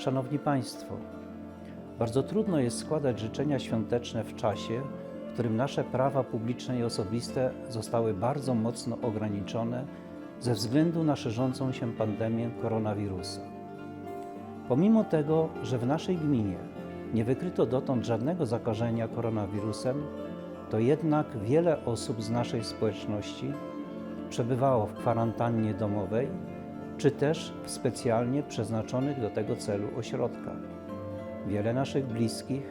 Szanowni Państwo, bardzo trudno jest składać życzenia świąteczne w czasie, w którym nasze prawa publiczne i osobiste zostały bardzo mocno ograniczone ze względu na szerzącą się pandemię koronawirusa. Pomimo tego, że w naszej gminie nie wykryto dotąd żadnego zakażenia koronawirusem, to jednak wiele osób z naszej społeczności przebywało w kwarantannie domowej czy też w specjalnie przeznaczonych do tego celu ośrodkach. Wiele naszych bliskich,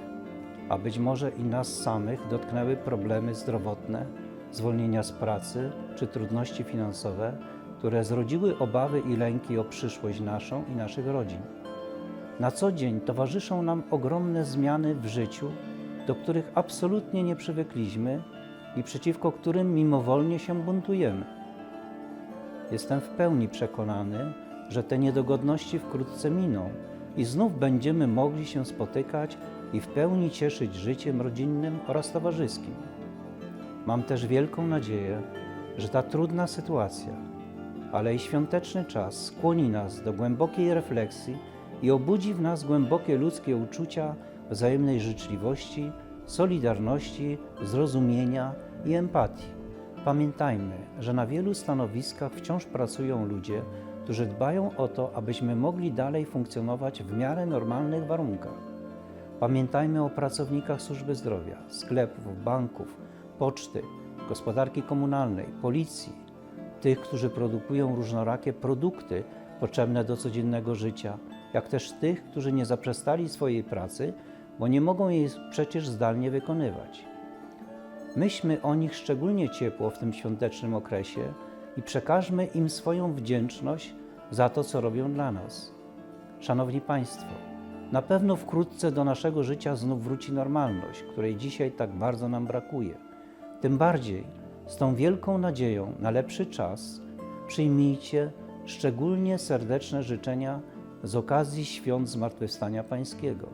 a być może i nas samych, dotknęły problemy zdrowotne, zwolnienia z pracy czy trudności finansowe, które zrodziły obawy i lęki o przyszłość naszą i naszych rodzin. Na co dzień towarzyszą nam ogromne zmiany w życiu, do których absolutnie nie przywykliśmy i przeciwko którym mimowolnie się buntujemy. Jestem w pełni przekonany, że te niedogodności wkrótce miną i znów będziemy mogli się spotykać i w pełni cieszyć życiem rodzinnym oraz towarzyskim. Mam też wielką nadzieję, że ta trudna sytuacja, ale i świąteczny czas skłoni nas do głębokiej refleksji i obudzi w nas głębokie ludzkie uczucia wzajemnej życzliwości, solidarności, zrozumienia i empatii. Pamiętajmy, że na wielu stanowiskach wciąż pracują ludzie, którzy dbają o to, abyśmy mogli dalej funkcjonować w miarę normalnych warunkach. Pamiętajmy o pracownikach służby zdrowia, sklepów, banków, poczty, gospodarki komunalnej, policji, tych, którzy produkują różnorakie produkty potrzebne do codziennego życia, jak też tych, którzy nie zaprzestali swojej pracy, bo nie mogą jej przecież zdalnie wykonywać. Myślmy o nich szczególnie ciepło w tym świątecznym okresie i przekażmy im swoją wdzięczność za to, co robią dla nas. Szanowni Państwo, na pewno wkrótce do naszego życia znów wróci normalność, której dzisiaj tak bardzo nam brakuje. Tym bardziej z tą wielką nadzieją na lepszy czas przyjmijcie szczególnie serdeczne życzenia z okazji świąt Zmartwychwstania Pańskiego.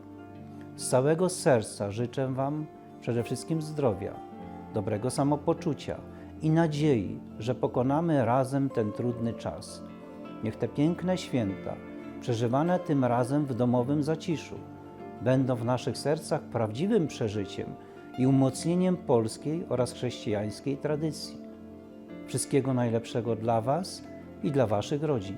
Z całego serca życzę Wam przede wszystkim zdrowia, dobrego samopoczucia i nadziei, że pokonamy razem ten trudny czas. Niech te piękne święta, przeżywane tym razem w domowym zaciszu, będą w naszych sercach prawdziwym przeżyciem i umocnieniem polskiej oraz chrześcijańskiej tradycji. Wszystkiego najlepszego dla Was i dla Waszych rodzin.